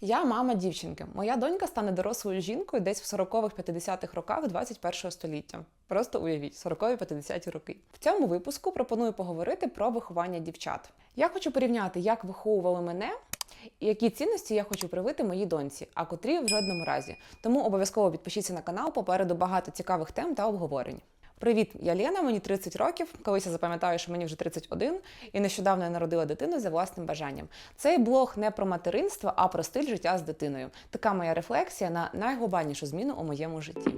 Я мама дівчинки. Моя донька стане дорослою жінкою десь в 40-х-50-х роках 21-го століття. Просто уявіть, 40-50-ті роки. В цьому випуску пропоную поговорити про виховання дівчат. Я хочу порівняти, як виховували мене. І які цінності я хочу привити моїй доньці, а котрі в жодному разі. Тому обов'язково підпишіться на канал, попереду багато цікавих тем та обговорень. Привіт, я Лена, мені 30 років. Колись я запам'ятаю, що мені вже 31, і нещодавно я народила дитину за власним бажанням. Цей блог не про материнство, а про стиль життя з дитиною. Така моя рефлексія на найглобальнішу зміну у моєму житті.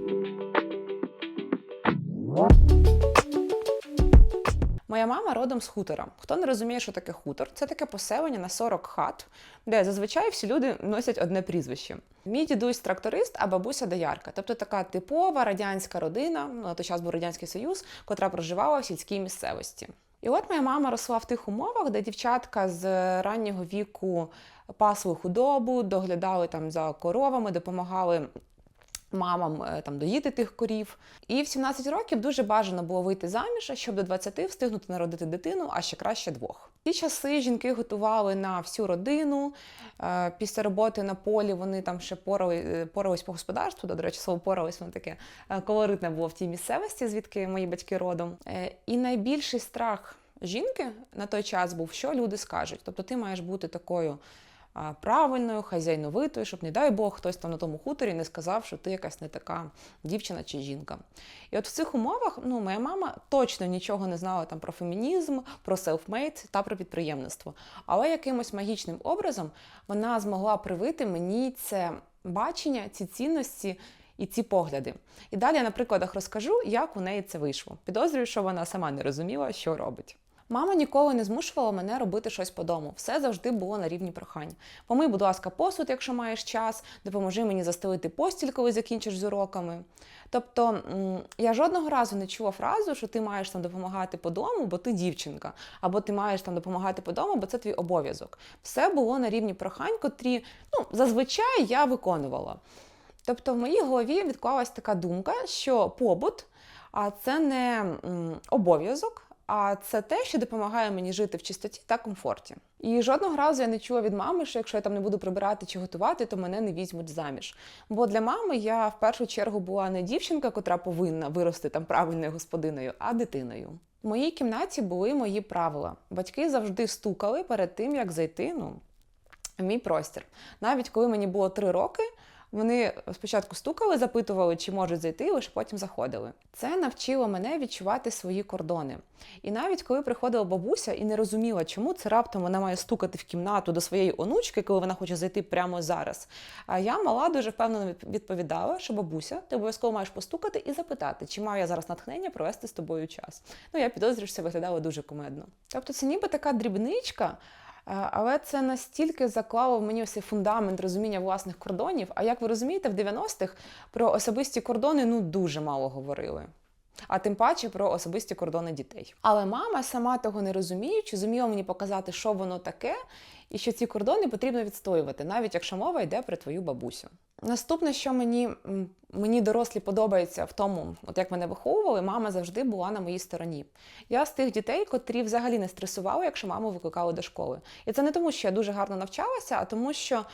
Моя мама родом з хутора. Хто не розуміє, що таке хутор, це таке поселення на 40 хат, де зазвичай всі люди носять одне прізвище. Мій дідусь тракторист, а бабуся доярка. Тобто така типова радянська родина, ну, на той час був Радянський Союз, котра проживала в сільській місцевості. І от моя мама росла в тих умовах, де дівчатка з раннього віку пасли худобу, доглядали там за коровами, допомагали мамам е, там доїти тих корів. І в 17 років дуже бажано було вийти заміж, щоб до 20 встигнути народити дитину, а ще краще двох. Ті часи жінки готували на всю родину. Е, Після роботи на полі вони там ще порали, е, порались по господарству. До речі, слово порались воно таке колоритне було в тій місцевості, звідки мої батьки родом. І найбільший страх жінки на той час був, що люди скажуть. Тобто ти маєш бути такою правильною, хазяйновитою, щоб, не дай Бог, хтось там на тому хуторі не сказав, що ти якась не така дівчина чи жінка. І от в цих умовах ну, моя мама точно нічого не знала там про фемінізм, про селфмейд та про підприємництво. Але якимось магічним образом вона змогла привити мені це бачення, ці цінності. І ці погляди. І далі я на прикладах розкажу, як у неї це вийшло. Підозрюю, що вона сама не розуміла, що робить. Мама ніколи не змушувала мене робити щось по дому. Все завжди було на рівні прохань. Помий, будь ласка, посуд, якщо маєш час, допоможи мені застелити постіль, коли закінчиш з уроками. Тобто я жодного разу не чула фразу, що ти маєш там допомагати по дому, бо ти дівчинка, або ти маєш там допомагати по дому, бо це твій обов'язок. Все було на рівні прохань, котрі ну, зазвичай я виконувала. Тобто в моїй голові відклалась така думка, що побут а це не обов'язок, а це те, що допомагає мені жити в чистоті та комфорті. І жодного разу я не чула від мами, що якщо я там не буду прибирати чи готувати, то мене не візьмуть заміж. Бо для мами я в першу чергу була не дівчинка, котра повинна вирости там правильною господиною, а дитиною. В моїй кімнаті були мої правила. Батьки завжди стукали перед тим, як зайти ну, мій простір. Навіть коли мені було три роки. Вони спочатку стукали, запитували, чи можуть зайти, лише потім заходили. Це навчило мене відчувати свої кордони. І навіть коли приходила бабуся і не розуміла, чому це раптом вона має стукати в кімнату до своєї онучки, коли вона хоче зайти прямо зараз. А я мала дуже впевнено відповідала, що бабуся, ти обов'язково маєш постукати і запитати, чи маю я зараз натхнення провести з тобою час. Ну я підозрюю, що це виглядало дуже кумедно. Тобто це ніби така дрібничка. Е, Але це настільки заклало в мені ось фундамент розуміння власних кордонів. А як ви розумієте, в 90-х про особисті кордони ну дуже мало говорили. А тим паче про особисті кордони дітей. Але мама, сама того не розуміючи, зуміла мені показати, що воно таке, і що ці кордони потрібно відстоювати, навіть якщо мова йде про твою бабусю. Наступне, що мені мені дорослі подобається в тому, от як мене виховували, мама завжди була на моїй стороні. Я з тих дітей, котрі взагалі не стресували, якщо маму викликали до школи. І це не тому, що я дуже гарно навчалася, а тому, що.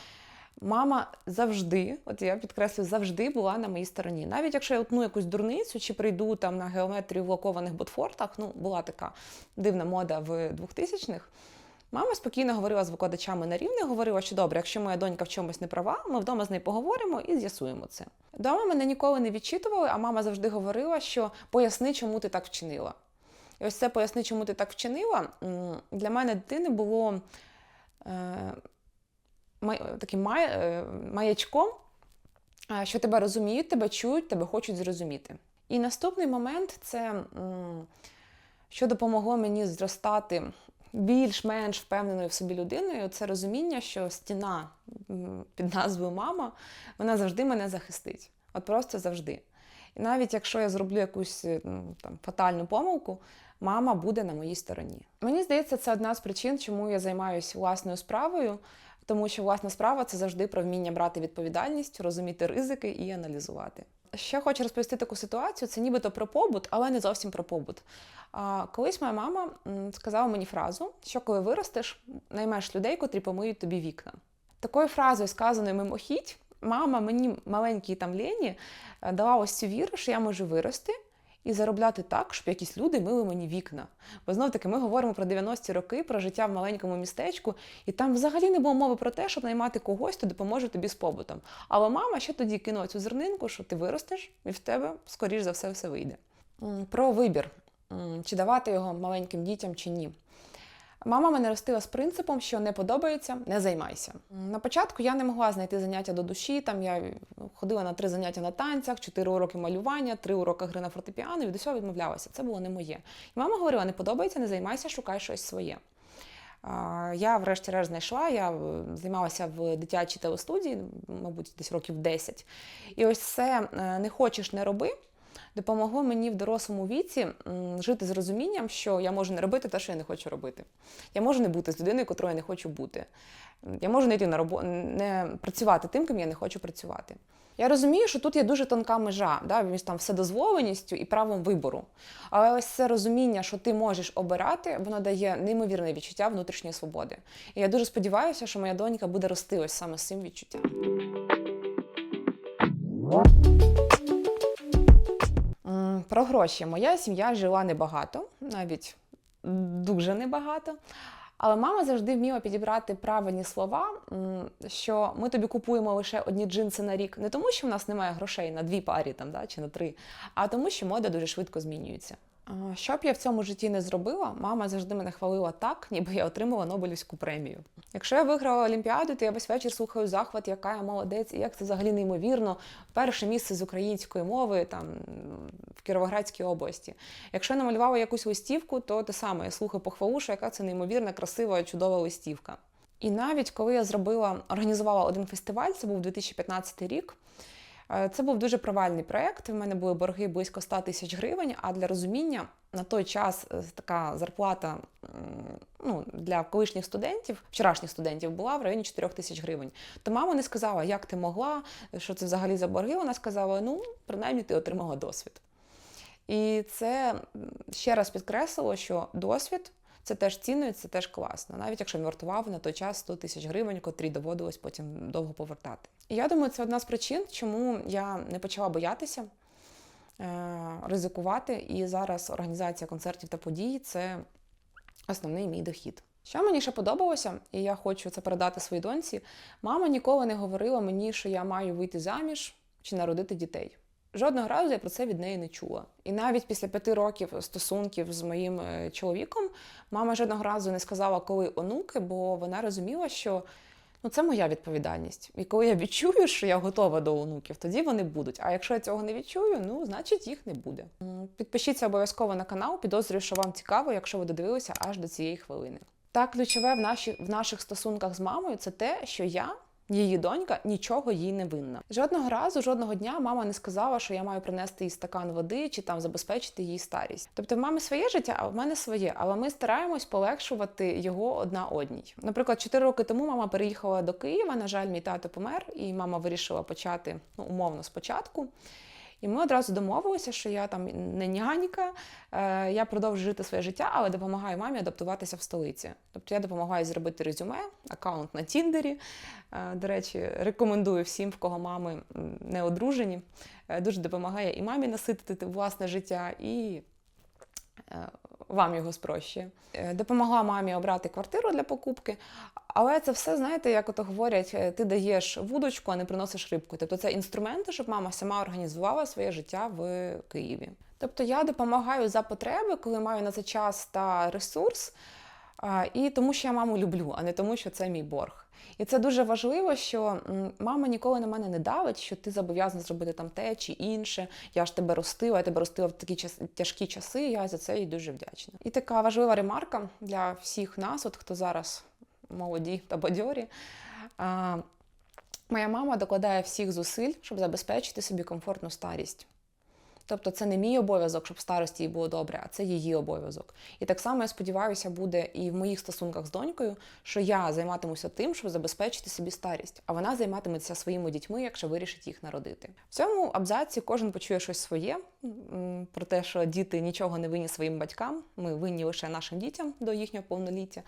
Мама завжди, от я підкреслюю, завжди була на моїй стороні. Навіть якщо я утну якусь дурницю чи прийду там на геометрію в лакованих ботфортах, ну була така дивна мода в 2000-х, Мама спокійно говорила з викладачами на рівні, говорила, що добре, якщо моя донька в чомусь не права, ми вдома з нею поговоримо і з'ясуємо це. Дома мене ніколи не відчитували, а мама завжди говорила, що поясни, чому ти так вчинила. І ось це поясни, чому ти так вчинила. Для мене дитини було е, таким маячком, що тебе розуміють, тебе чують, тебе хочуть зрозуміти. І наступний момент це що допомогло мені зростати більш-менш впевненою в собі людиною, це розуміння, що стіна під назвою Мама вона завжди мене захистить. От просто завжди. І навіть якщо я зроблю якусь ну, там, фатальну помилку, мама буде на моїй стороні. Мені здається, це одна з причин, чому я займаюся власною справою, тому що власна справа це завжди про вміння брати відповідальність, розуміти ризики і аналізувати. Ще хочу розповісти таку ситуацію: це нібито про побут, але не зовсім про побут. А, Колись моя мама сказала мені фразу, що коли виростеш, наймеш людей, котрі помиють тобі вікна. Такою фразою, сказаною мимохідь, мама мені маленькій там Лені е, дала ось цю віру, що я можу вирости і заробляти так, щоб якісь люди мили мені вікна. Бо знов таки ми говоримо про 90-ті роки, про життя в маленькому містечку, і там взагалі не було мови про те, щоб наймати когось, хто допоможе тобі з побутом. Але мама ще тоді кинула цю зернинку, що ти виростеш, і в тебе, скоріш за все, все вийде. Про вибір, чи давати його маленьким дітям, чи ні. Мама мене ростила з принципом, що не подобається, не займайся. На початку я не могла знайти заняття до душі. Там я ходила на три заняття на танцях, чотири уроки малювання, три уроки гри на фортепіано, і від усього відмовлялася. Це було не моє. І мама говорила: не подобається, не займайся, шукай щось своє. Я, врешті-решт, знайшла, я е, займалася в дитячій телестудії, мабуть, десь років 10. І ось це е, не хочеш, не роби. Допомогло мені в дорослому віці жити з розумінням, що я можу не робити те, що я не хочу робити. Я можу не бути з людиною, котрою я не хочу бути. Я можу не йти на роботу, не працювати тим, ким я не хочу працювати. Я розумію, що тут є дуже тонка межа да, між там вседозволеністю і правом вибору. Але ось це розуміння, що ти можеш обирати, воно дає неймовірне відчуття внутрішньої свободи. І я дуже сподіваюся, що моя донька буде рости ось саме з цим відчуттям. Про гроші. Моя сім'я жила небагато, навіть дуже небагато. Але мама завжди вміла підібрати правильні слова, що ми тобі купуємо лише одні джинси на рік, не тому, що в нас немає грошей на дві парі там, да, чи на три, а тому, що мода дуже швидко змінюється. Що б я в цьому житті не зробила, мама завжди мене хвалила так, ніби я отримала Нобелівську премію. Якщо я виграла Олімпіаду, то я весь вечір слухаю захват, яка я молодець, і як це взагалі неймовірно. Перше місце з української мови там в Кіровоградській області. Якщо я намалювала якусь листівку, то те саме я слухаю похвалу, що яка це неймовірна, красива, чудова листівка. І навіть коли я зробила, організувала один фестиваль, це був 2015 рік. Е, Це був дуже провальний проєкт. У мене були борги близько 100 тисяч гривень. А для розуміння на той час е, така зарплата ну, для колишніх студентів, вчорашніх студентів, була в районі 4 тисяч гривень. То мама не сказала, як ти могла, що це взагалі за борги. Вона сказала: ну, принаймні, ти отримала досвід. І це ще раз підкреслило, що досвід це теж цінно, це теж класно, навіть якщо він вартував на той час 100 тисяч гривень, котрі доводилось потім довго повертати. І я думаю, це одна з причин, чому я не почала боятися е, ризикувати. І зараз організація концертів та подій це основний мій дохід. Що мені ще подобалося, і я хочу це передати своїй доньці. Мама ніколи не говорила мені, що я маю вийти заміж чи народити дітей. Жодного разу я про це від неї не чула. І навіть після п'яти років стосунків з моїм е, чоловіком мама жодного разу не сказала, коли онуки, бо вона розуміла, що ну, це моя відповідальність. І коли я відчую, що я готова до онуків, тоді вони будуть. А якщо я цього не відчую, ну значить їх не буде. Підпишіться обов'язково на канал. Підозрюю, що вам цікаво, якщо ви додивилися аж до цієї хвилини. Так, ключове в, наші, в наших стосунках з мамою це те, що я Її донька нічого їй не винна. Жодного разу, жодного дня мама не сказала, що я маю принести їй стакан води чи там забезпечити її старість. Тобто, в мами своє життя, а в мене своє. Але ми стараємось полегшувати його одна одній. Наприклад, 4 роки тому мама переїхала до Києва. На жаль, мій тато помер, і мама вирішила почати ну, умовно спочатку. І ми одразу домовилися, що я там не няніка, е, я продовжу жити своє життя, але допомагаю мамі адаптуватися в столиці. Тобто я допомагаю зробити резюме, аккаунт на Тіндері. Е, До речі, рекомендую всім, в кого мами не одружені. Е, Дуже допомагає і мамі наситити власне життя, і вам його спрощує. Е, Допомогла мамі обрати квартиру для покупки, але це все, знаєте, як ото говорять, е, ти даєш вудочку, а не приносиш рибку. Тобто це інструменти, щоб мама сама організувала своє життя в Києві. Тобто я допомагаю за потреби, коли маю на це час та ресурс, і тому, що я маму люблю, а не тому, що це мій борг. І це дуже важливо, що мама ніколи на мене не давить, що ти зобов'язаний зробити там те чи інше. Я ж тебе ростила, я тебе ростила в такі час, тяжкі часи. Я за це їй дуже вдячна. І така важлива ремарка для всіх нас, от хто зараз молоді та бадьорі. Моя мама докладає всіх зусиль, щоб забезпечити собі комфортну старість. Тобто це не мій обов'язок, щоб старості їй було добре, а це її обов'язок. І так само я сподіваюся, буде і в моїх стосунках з донькою, що я займатимуся тим, щоб забезпечити собі старість, а вона займатиметься своїми дітьми, якщо вирішить їх народити. В цьому абзаці кожен почує щось своє про те, що діти нічого не винні своїм батькам. Ми винні лише нашим дітям до їхнього повноліття.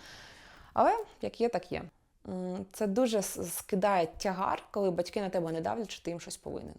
Але як є, так є. Це дуже скидає тягар, коли батьки на тебе не давлять, що ти їм щось повинен.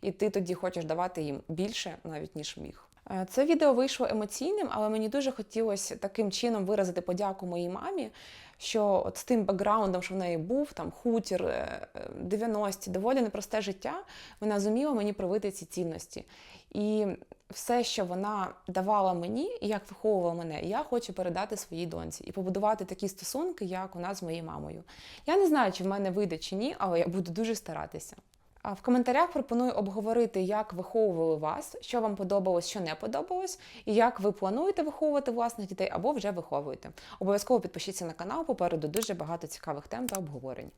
І ти тоді хочеш давати їм більше, навіть ніж міг. Е, Це відео вийшло емоційним, але мені дуже хотілося таким чином виразити подяку моїй мамі, що от з тим бекграундом, що в неї був, там хутір, е, е, 90-ті, доволі непросте життя, вона зуміла мені привити ці цінності. І все, що вона давала мені, і як виховувала мене, я хочу передати своїй доньці і побудувати такі стосунки, як у нас з моєю мамою. Я не знаю, чи в мене вийде чи ні, але я буду дуже старатися. В коментарях пропоную обговорити, як виховували вас, що вам подобалось, що не подобалось, і як ви плануєте виховувати власних дітей або вже виховуєте. Обов'язково підпишіться на канал, попереду дуже багато цікавих тем та обговорень.